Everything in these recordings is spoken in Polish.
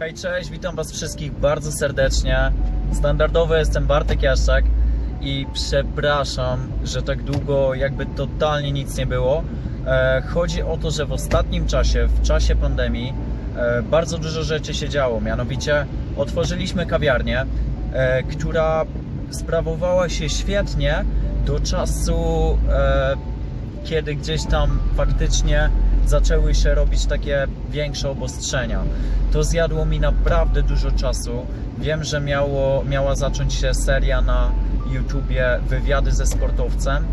Hej, cześć, witam Was wszystkich bardzo serdecznie. Standardowo jestem Bartek Jaszczak i przepraszam, że tak długo jakby totalnie nic nie było. E, chodzi o to, że w ostatnim czasie, w czasie pandemii, e, bardzo dużo rzeczy się działo. Mianowicie otworzyliśmy kawiarnię, e, która sprawowała się świetnie do czasu, kiedy gdzieś tam faktycznie zaczęły się robić takie większe obostrzenia. To zjadło mi naprawdę dużo czasu. Wiem, że miało, miała zacząć się seria na YouTubie wywiady ze sportowcem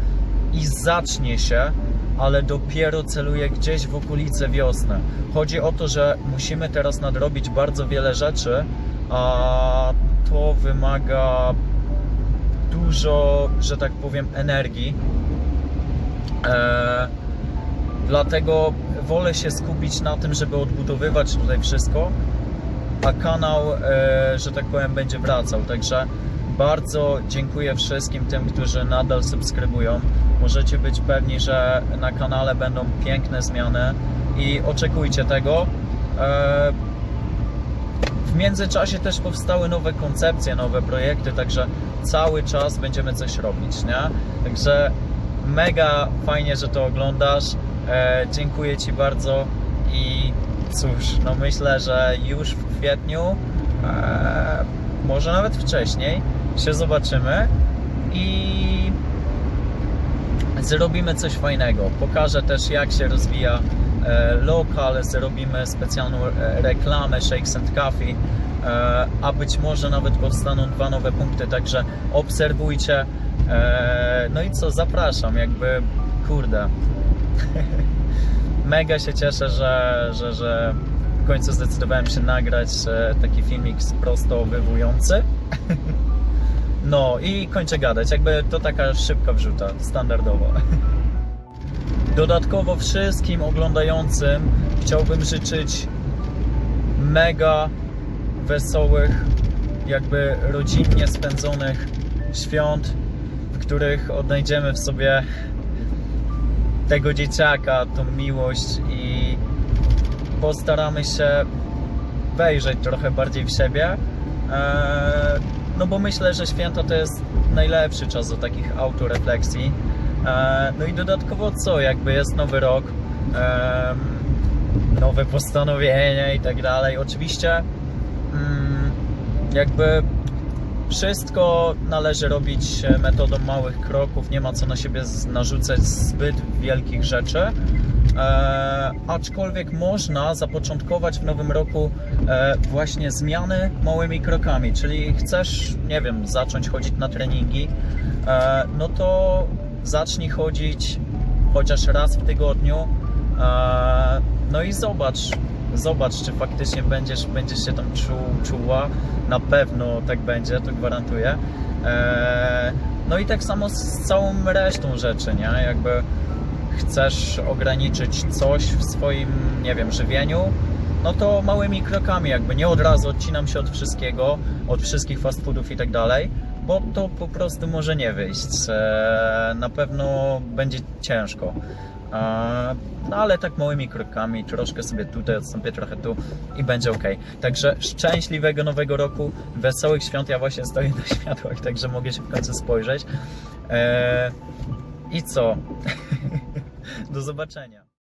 i zacznie się, ale dopiero celuję gdzieś w okolice wiosny. Chodzi o to, że musimy teraz nadrobić bardzo wiele rzeczy, a to wymaga dużo, że tak powiem, energii. Eee, dlatego wolę się skupić na tym, żeby odbudowywać tutaj wszystko, a kanał, e, że tak powiem, będzie wracał. Także bardzo dziękuję wszystkim tym, którzy nadal subskrybują. Możecie być pewni, że na kanale będą piękne zmiany i oczekujcie tego. E, w międzyczasie też powstały nowe koncepcje, nowe projekty, także cały czas będziemy coś robić, nie? Także mega fajnie, że to oglądasz. E, dziękuję Ci bardzo i cóż, no myślę, że już w kwietniu, e, może nawet wcześniej, się zobaczymy i zrobimy coś fajnego. Pokażę też, jak się rozwija e, lokal, zrobimy specjalną e, reklamę Shakes and Coffee, e, a być może nawet powstaną dwa nowe punkty, także obserwujcie. E, no i co, zapraszam, jakby, kurde. Mega się cieszę, że, że, że w końcu zdecydowałem się nagrać e, taki filmik sprostowywujący. No i kończę gadać, jakby to taka szybka wrzuta, standardowo. Dodatkowo wszystkim oglądającym chciałbym życzyć mega wesołych, jakby rodzinnie spędzonych świąt, w których odnajdziemy w sobie tego dzieciaka, tą miłość i postaramy się wejrzeć trochę bardziej w siebie. Eee, no bo myślę, że święta to jest najlepszy czas do takich autorefleksji. Eee, no i dodatkowo co, jakby jest nowy rok, nowe postanowienia i tak dalej. Oczywiście mm, jakby wszystko należy robić e, metodą małych kroków, nie ma co na siebie narzucać zbyt wielkich rzeczy. E, aczkolwiek można zapoczątkować w nowym roku e, właśnie zmiany małymi krokami, czyli chcesz, nie wiem, zacząć chodzić na treningi, e, no to zacznij chodzić chociaż raz w tygodniu, e, no i zobacz, zobacz, czy faktycznie będziesz, będziesz się tam czuł, czuła. Na pewno tak będzie, to gwarantuję. Eee, no i tak samo z całą resztą rzeczy, nie? Jakby chcesz ograniczyć coś w swoim, nie wiem, żywieniu, no to małymi krokami, jakby nie od razu odcinam się od wszystkiego, od wszystkich fast foodów i tak dalej, bo to po prostu może nie wyjść. Eee, na pewno będzie ciężko. No ale tak małymi krokami, troszkę sobie tutaj odstąpię, trochę tu i będzie ok. Także szczęśliwego nowego roku, wesołych świąt. Ja właśnie stoję na światłach, także mogę się w końcu spojrzeć. Eee, I co? Do zobaczenia.